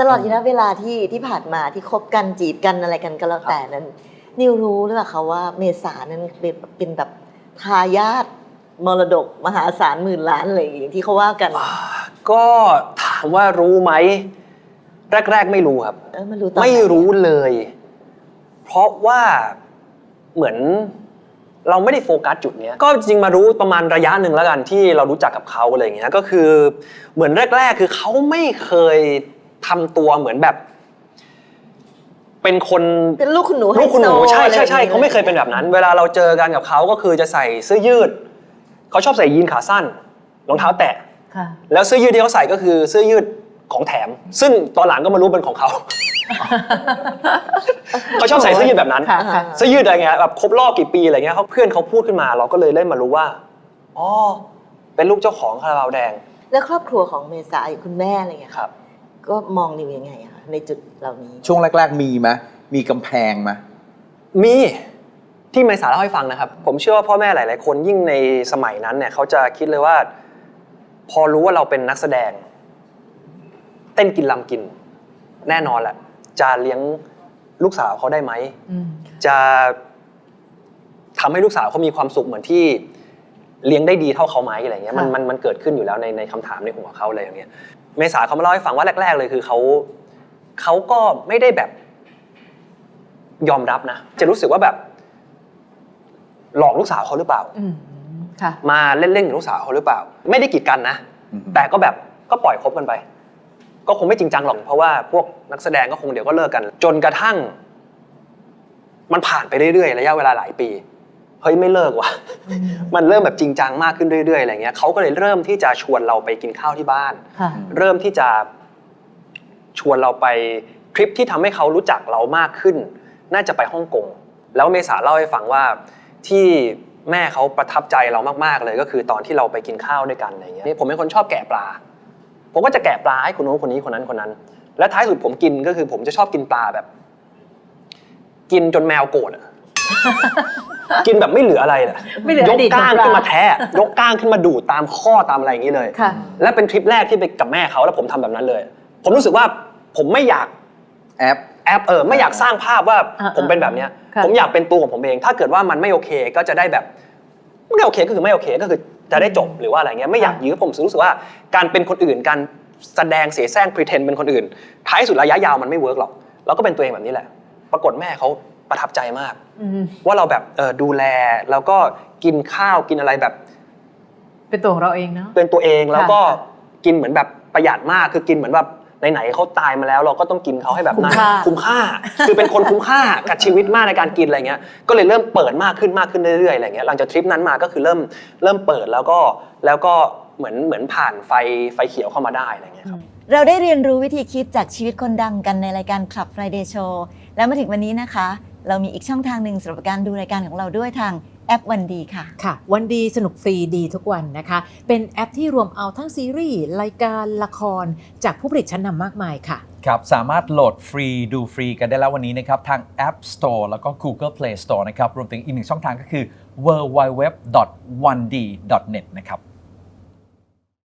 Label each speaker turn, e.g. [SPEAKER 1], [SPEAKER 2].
[SPEAKER 1] ตลอดระยะเวลาที่ที่ผ่านมาที่คบกันจีบกันอะไรกันก็แล้วแต่นั้น นิวรู้หรือเปล่าคะว่าเมษานั้นเป็นเป็นแบบทายาทมรดกมหาศาลหมื่นล้านอะไรอย่างที่เขาว่ากัน
[SPEAKER 2] ก็ถามว่ารู้ไหม แรก ๆ ไม่รู้ครับ
[SPEAKER 1] เออมันรู้ตอนไหน
[SPEAKER 2] ไม่รู้เลย เพราะว่าเหมือนเราไม่ได้โฟกัสจุดเนี้ย ก็จริงมารู้ประมาณระยะหนึ่งแล้วกันที่เรารู้จักกับเขาอะไรอย่างเงี้ย ก็คือเหมือนแรก ๆ คือเขาไม่เคย ทำตัวเหมือนแบบ เป็นคน
[SPEAKER 1] เป็นลูกคุณหนูไฮ
[SPEAKER 2] ลูกคุณห
[SPEAKER 1] โซ
[SPEAKER 2] นูใช่ใช่ใช่
[SPEAKER 1] อะรอย่งงี้ย
[SPEAKER 2] เขาไม่เคยเป็นแบบนั้น เวลาเราเจอกันกับเขาก็คือจะใส่เสื้อยืดเขาชอบใส่ยีนขาสั้นรองเท้าแตะ
[SPEAKER 3] ค่ะ
[SPEAKER 2] แล้วเสื้อยืดที่เขาใส่ก็คือเสื้อยืดของแถม ซึ่งตอนหลังก็มารู้เป็นของเขาเขาชอบใส่เสื้อยืดแบบนั้น
[SPEAKER 3] ค่ะค่ะ
[SPEAKER 2] เสื้อยืดอะไรเงี้ยแบบครบรอบกี่ปีอะไรเงี้ยเขาเพื่อนเขาพูดขึ้นมา เราก็เลยเล่นมารู้ว่าอ๋อเป็นลูกเจ้าของคาราบาวแดง
[SPEAKER 1] แล้วครอบครัวของเมษาอย่างคุณแม่อะไรเงี้ย
[SPEAKER 2] ครับ
[SPEAKER 1] ก็มองนิวยังไงอะคะในจุดเหล่านี้
[SPEAKER 4] ช่วงแรก ๆ มีไหมมีกำแพงไหม
[SPEAKER 2] มีที่เมษาเล่าให้ฟังนะครับ ผมเชื่อว่าพ่อแม่หลาย ๆ คนยิ่งในสมัยนั้นเนี่ยเขาจะคิดเลยว่า พอรู้ว่าเราเป็นนักแสดง เต้นกินลำกิน แน่นอนแหละจะเลี้ยงลูกสาวเขาได้ไหม
[SPEAKER 3] อืม
[SPEAKER 2] จะทำให้ลูกสาวเขามีความสุขเหมือนที่เลี้ยงได้ดีเท่าเขาไหมอะไรเงี้ยมัน
[SPEAKER 3] ค่ะ
[SPEAKER 2] มันมันเกิดขึ้นอยู่แล้วในในคำถามในหัวเขาอะไรอย่างเงี้ย เมษาเขามาเล่าให้ฟังว่าแรก ๆ เลยคือเขาเขาก็ไม่ได้แบบยอมรับนะ จะรู้สึกว่าแบบ หลอกลูกสาวเขาหรือเปล่า
[SPEAKER 3] อืมค่ะ
[SPEAKER 2] มาเล่นๆกับลูกสาวเขาหรือเปล่า ไม่ได้กีดกันนะ
[SPEAKER 4] อืม
[SPEAKER 2] แต่ก็แบบก็ปล่อยคบกันไป ก็คงไม่จริงจังหรอกเพราะว่าพวกนักแสดงก็คงเดี๋ยวก็เลิกกัน จนกระทั่ง มันผ่านไปเรื่อยๆระยะเวลาหลายปี เฮ้ยไม่เลิกว่ะ มันเริ่มแบบจริงจังมากขึ้นเรื่อยๆอะไรเงี้ยเขาก็เลยเริ่มที่จะชวนเราไปกินข้าวที่บ้าน
[SPEAKER 3] ค่ะ
[SPEAKER 2] เริ่มที่จะชวนเราไปทริปที่ทำให้เขารู้จักเรามากขึ้น น่าจะไปฮ่องกง แล้วเมษาเล่าให้ฟังว่าที่แม่เขาประทับใจเรามากๆเลย ก็คือตอนที่เราไปกินข้าวด้วยกันอะไรเงี้ยผมเป็นคนชอบแกะปลา ผมก็จะแกะปลาให้คนนู้นคนนี้คนนั้นคนนั้น และท้ายสุดผมกินก็คือผมจะชอบกินปลาแบบ กินจนแมวโกรธอะ กินแบบไม่เหลืออะไรเลย
[SPEAKER 3] ไม่เหลือยอกดีต
[SPEAKER 2] ก้าง
[SPEAKER 3] ของปลา
[SPEAKER 2] ขึ้นมาแทะยกก้างขึ้นมาดูดตามข้อตามอะไรอย่างนี้เลย
[SPEAKER 3] ค่ะ
[SPEAKER 2] และเป็นทริปแรกที่ไปกับแม่เขาแล้วผมทำแบบนั้นเลย ผมรู้สึกว่าผมไม่อยาก
[SPEAKER 4] แอป
[SPEAKER 2] แอปเออไม่อยากสร้างภาพว่า
[SPEAKER 3] อ่า
[SPEAKER 2] ผมเป็นแบบเนี้ย
[SPEAKER 3] ค่ะ
[SPEAKER 2] ผมอยากเป็นตัวของผมเอง ถ้าเกิดว่ามันไม่โอเคก็จะได้แบบไม่โอเคก็คือไม่โอเคก็คือจะได้จบหรือว่าอะไรเงี้ยไม่อยากยื้อผมรู้สึกว่าการเป็นคนอื่นการแสดงเสียแซง pretend เป็นคนอื่น ท้ายสุดระยะยาวมันไม่เวิร์กหรอกเราก็เป็นตัวเองแบบนี้แหละ ปรากฏแม่เขา ประทับใจมาก
[SPEAKER 3] อืม
[SPEAKER 2] ว่าเราแบบเออดูแลแล้วก็กินข้าวกินอะไรแบบ
[SPEAKER 3] เป็นตัวของเราเองเนาะ
[SPEAKER 2] เป็นตัวเองแล้วก็
[SPEAKER 3] ค่ะ
[SPEAKER 2] กินเหมือนแบบประหยัดมากคือกินเหมือนแบบไหนๆเขาตายมาแล้ว เราก็ต้องกินเขาให้แบบ
[SPEAKER 3] คุ้ม
[SPEAKER 2] นั้น
[SPEAKER 3] ค่า
[SPEAKER 2] คุ้มค่า คือเป็นคนคุ้มค่ากับชีวิตมากในการกินอะไรเงี้ยก็เลยเริ่มเปิดมากขึ้นมากขึ้นเรื่อยๆอะไรเงี้ยหลังจากทริปนั้นมาก็คือเริ่มเริ่มเปิดแล้วก็แล้วก็เหมือนเหมือนผ่านไฟไฟเขียวเข้ามาได้อะไรเงี้ยครับ
[SPEAKER 1] เราได้เรียนรู้วิธีคิดจากชีวิตคนดังกันในรายการ Club Friday Show แล้วมาถึงวันนี้นะคะ เรามีอีกช่องทางหนึ่งสำหรับการดูรายการของเราด้วยทางแอปวันดีค่ะ
[SPEAKER 3] ค่ะ วันดีสนุกฟรีดีทุกวันนะคะ เป็นแอปที่รวมเอาทั้งซีรีส์ รายการละคร จากผู้ผลิตชั้นนำมากมายค่ะ
[SPEAKER 5] ครับ สามารถโหลดฟรีดูฟรีกันได้แล้ววันนี้นะครับ ทาง App Store แล้วก็ Google Play Store นะครับ รวมถึงอีกหนึ่งช่องทางก็คือ www.1d.net นะครับ